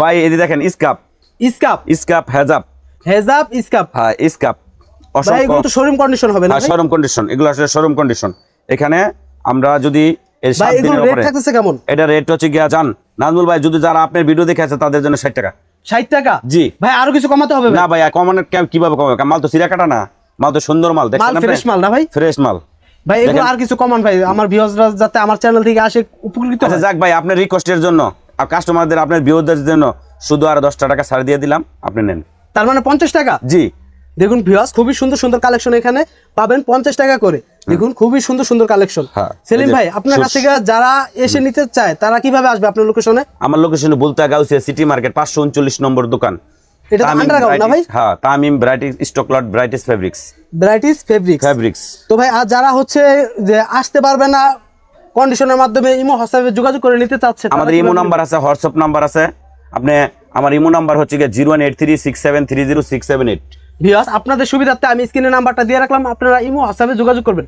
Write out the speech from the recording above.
ভাই এদি দেখেন স্কাপ স্কাপ স্কাপ হেজাব। হেজাব স্কাপ হ্যাঁ স্কাপ ভাই এগুলো তো শোরুম কন্ডিশন হবে না? শোরুম কন্ডিশন এগুলো আসলে শোরুম কন্ডিশন এখানে আমরা যদি এই সাত দিনের উপরে থাকতেছে কেমন? এটা রেট হচ্ছে গিয়া জান নাজমুল ভাই যদি যারা আপনার ভিডিও দেখে আছে তাদের জন্য ষাট টাকা। ষাট টাকা? জি। ভাই আরও কিছু কমাতে হবে না ভাই কমানোর কীভাবে কমাবে? মাল তো সিরা কাটা না। মাল তো সুন্দর মাল মাল ফ্রেশ মাল না ভাই? ফ্রেশ মাল। ভাই এগুলো আর কিছু কমান ভাই। আমার ভিউয়ার্সরা যাতে আমার চ্যানেল থেকে আসে উপকৃত আচ্ছা হয়। যাক ভাই আপনার রিকোয়েস্টের জন্য। কাস্টমারদের আপনার বিরোধের জন্য শুধু আর দশটা টাকা ছাড় দিয়ে দিলাম আপনি নেন। তার মানে পঞ্চাশ টাকা? জি। দেখুন ভিউয়ার্স খুবই সুন্দর সুন্দর কালেকশন এখানে পাবেন পঞ্চাশ টাকা করে। দেখুন খুবই সুন্দর সুন্দর কালেকশন হ্যাঁ। সেলিম ভাই আপনার কাছ থেকে যারা এসে নিতে চায় তারা কীভাবে আসবে আপনার লোকেশনে আমার লোকেশনে বলতে গাউসিয়া সিটি মার্কেট পাঁচশো উনচল্লিশ নম্বর দোকান। এটা তো আন্ডারগ্রাউন্ড না ভাই? হ্যাঁ তামিম ব্রাইটিস স্টক লট ব্রাইটিস ফেব্রিক্স ভ্যারাইটিস ফেব্রিক্স ফেব্রিক্স তো ভাই আর যারা হচ্ছে যে আসতে পারবে না কন্ডিশনের মাধ্যমে ইমো হোয়াটসঅ্যাপে যোগাযোগ করে নিতে চাচ্ছে আমাদের ইমো নাম্বার আছে হোয়াটসঅ্যাপ নাম্বার আছে। আপনি আমার ইমো নাম্বার হচ্ছে গিয়ে zero one eight three six seven three zero six seven eight. Viewers আপনাদের সুবিধার্থে আমি স্ক্রিনে নাম্বারটা দিয়ে রাখলাম আপনারা ইমো হোয়াটসঅ্যাপে যোগাযোগ করবেন।